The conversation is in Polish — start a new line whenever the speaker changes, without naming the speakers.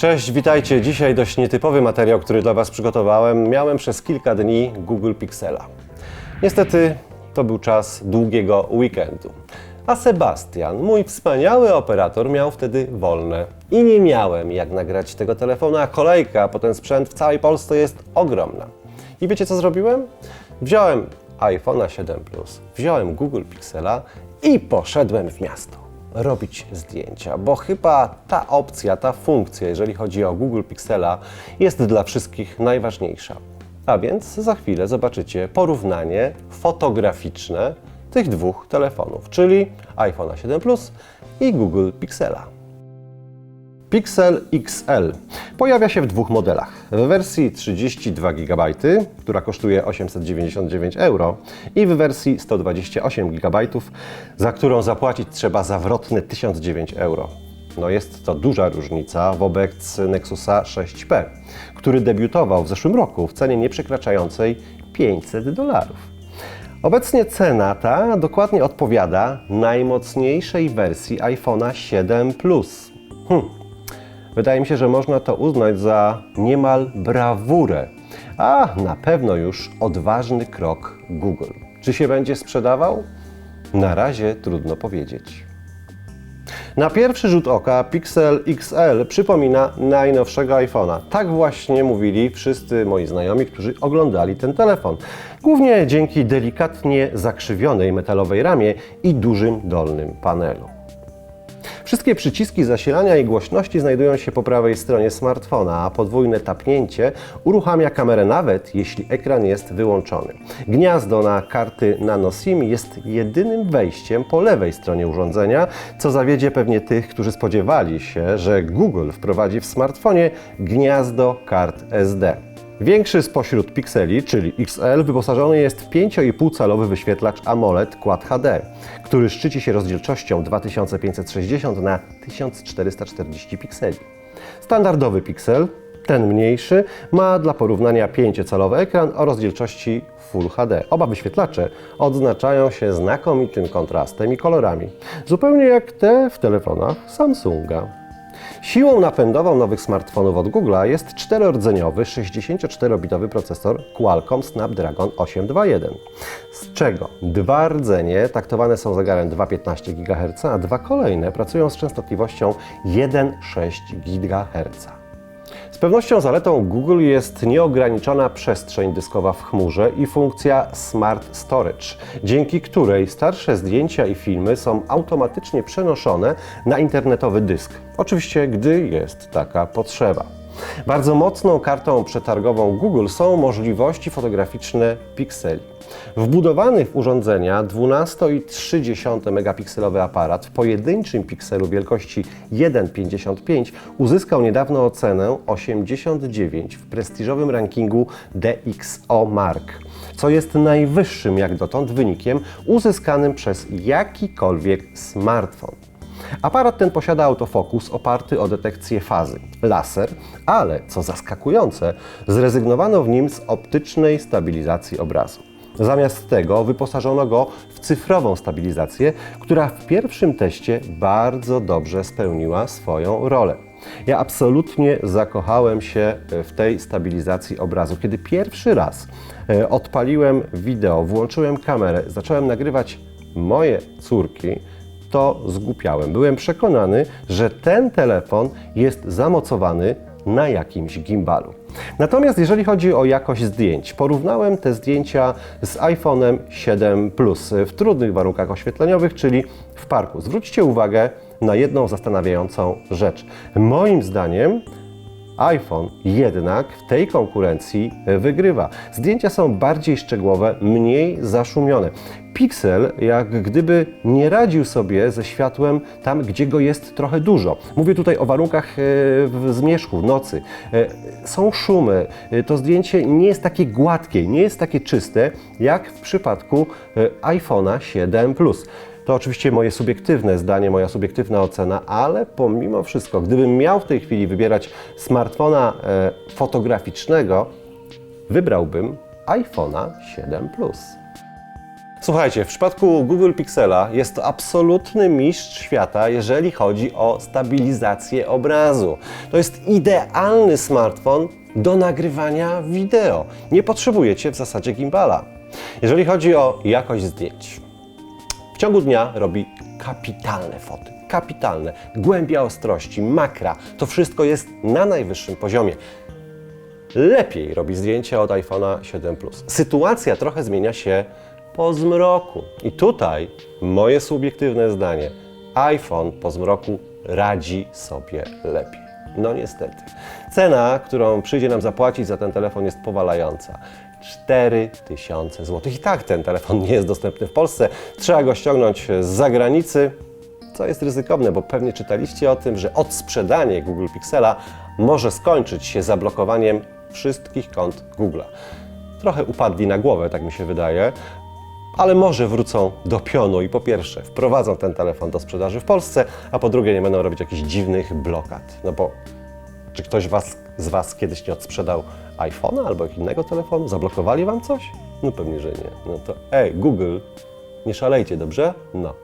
Cześć, witajcie. Dzisiaj dość nietypowy materiał, który dla Was przygotowałem. Miałem przez kilka dni Google Pixela. Niestety to był czas długiego weekendu. A Sebastian, mój wspaniały operator, miał wtedy wolne. I nie miałem jak nagrać tego telefonu, a kolejka po ten sprzęt w całej Polsce jest ogromna. I wiecie co zrobiłem? Wziąłem iPhone'a 7 Plus, wziąłem Google Pixela i poszedłem w miasto robić zdjęcia, bo chyba ta opcja, ta funkcja, jeżeli chodzi o Google Pixela, jest dla wszystkich najważniejsza. A więc za chwilę zobaczycie porównanie fotograficzne tych dwóch telefonów, czyli iPhone 7 Plus i Google Pixela. Pixel XL pojawia się w dwóch modelach. W wersji 32 GB, która kosztuje 899 euro i w wersji 128 GB, za którą zapłacić trzeba zawrotne 1009 euro. No jest to duża różnica wobec Nexusa 6P, który debiutował w zeszłym roku w cenie nieprzekraczającej 500 dolarów. Obecnie cena ta dokładnie odpowiada najmocniejszej wersji iPhone'a 7 Plus. Hm. Wydaje mi się, że można to uznać za niemal brawurę, a na pewno już odważny krok Google. Czy się będzie sprzedawał? Na razie trudno powiedzieć. Na pierwszy rzut oka Pixel XL przypomina najnowszego iPhone'a. Tak właśnie mówili wszyscy moi znajomi, którzy oglądali ten telefon. Głównie dzięki delikatnie zakrzywionej metalowej ramie i dużym dolnym panelu. Wszystkie przyciski zasilania i głośności znajdują się po prawej stronie smartfona, a podwójne tapnięcie uruchamia kamerę nawet jeśli ekran jest wyłączony. Gniazdo na karty nano SIM jest jedynym wejściem po lewej stronie urządzenia, co zawiedzie pewnie tych, którzy spodziewali się, że Google wprowadzi w smartfonie gniazdo kart SD. Większy spośród pikseli, czyli XL, wyposażony jest w 5,5-calowy wyświetlacz AMOLED Quad HD, który szczyci się rozdzielczością 2560 na 1440 pikseli. Standardowy piksel, ten mniejszy, ma dla porównania 5-calowy ekran o rozdzielczości Full HD. Oba wyświetlacze odznaczają się znakomitym kontrastem i kolorami, zupełnie jak te w telefonach Samsunga. Siłą napędową nowych smartfonów od Google'a jest czterordzeniowy 64-bitowy procesor Qualcomm Snapdragon 821, z czego dwa rdzenie taktowane są zegarem 2,15 GHz, a dwa kolejne pracują z częstotliwością 1,6 GHz. Z pewnością zaletą Google jest nieograniczona przestrzeń dyskowa w chmurze i funkcja Smart Storage, dzięki której starsze zdjęcia i filmy są automatycznie przenoszone na internetowy dysk. Oczywiście, gdy jest taka potrzeba. Bardzo mocną kartą przetargową Google są możliwości fotograficzne pikseli. Wbudowany w urządzenia 12,3 megapikselowy aparat w pojedynczym pikselu wielkości 1,55 uzyskał niedawno ocenę 89 w prestiżowym rankingu DxO Mark, co jest najwyższym jak dotąd wynikiem uzyskanym przez jakikolwiek smartfon. Aparat ten posiada autofokus oparty o detekcję fazy, laser, ale co zaskakujące, zrezygnowano w nim z optycznej stabilizacji obrazu. Zamiast tego wyposażono go w cyfrową stabilizację, która w pierwszym teście bardzo dobrze spełniła swoją rolę. Ja absolutnie zakochałem się w tej stabilizacji obrazu. Kiedy pierwszy raz e, odpaliłem wideo, włączyłem kamerę, zacząłem nagrywać moje córki, to zgłupiałem. Byłem przekonany, że ten telefon jest zamocowany na jakimś gimbalu. Natomiast jeżeli chodzi o jakość zdjęć, porównałem te zdjęcia z iPhone'em 7 Plus w trudnych warunkach oświetleniowych, czyli w parku. Zwróćcie uwagę na jedną zastanawiającą rzecz. Moim zdaniem iPhone jednak w tej konkurencji wygrywa. Zdjęcia są bardziej szczegółowe, mniej zaszumione. Pixel jak gdyby nie radził sobie ze światłem tam, gdzie go jest trochę dużo. Mówię tutaj o warunkach e, w zmierzchu, w nocy. E, Są szumy, e, to zdjęcie nie jest takie gładkie, nie jest takie czyste, jak w przypadku e, iPhone'a 7 Plus. To oczywiście moje subiektywne zdanie, moja subiektywna ocena, ale pomimo wszystko, gdybym miał w tej chwili wybierać smartfona e, fotograficznego, wybrałbym iPhone'a 7 Plus. Słuchajcie, w przypadku Google Pixela jest to absolutny mistrz świata, jeżeli chodzi o stabilizację obrazu. To jest idealny smartfon do nagrywania wideo. Nie potrzebujecie w zasadzie gimbala. Jeżeli chodzi o jakość zdjęć, ciągu dnia robi kapitalne foty. Kapitalne. Głębia ostrości, makra. To wszystko jest na najwyższym poziomie. Lepiej robi zdjęcia od iPhone'a 7 Plus. Sytuacja trochę zmienia się po zmroku. I tutaj moje subiektywne zdanie. iPhone po zmroku radzi sobie lepiej. No niestety. Cena, którą przyjdzie nam zapłacić za ten telefon jest powalająca. 4000 zł. I tak ten telefon nie jest dostępny w Polsce. Trzeba go ściągnąć z zagranicy, co jest ryzykowne, bo pewnie czytaliście o tym, że odsprzedanie Google Pixela może skończyć się zablokowaniem wszystkich kont Google'a. Trochę upadli na głowę, tak mi się wydaje, ale może wrócą do pionu i po pierwsze wprowadzą ten telefon do sprzedaży w Polsce, a po drugie nie będą robić jakichś dziwnych blokad. No bo czy ktoś was, z Was kiedyś nie odsprzedał iPhone'a albo innego telefonu? Zablokowali Wam coś? No pewnie, że nie. No to ej, Google, nie szalejcie, dobrze? No.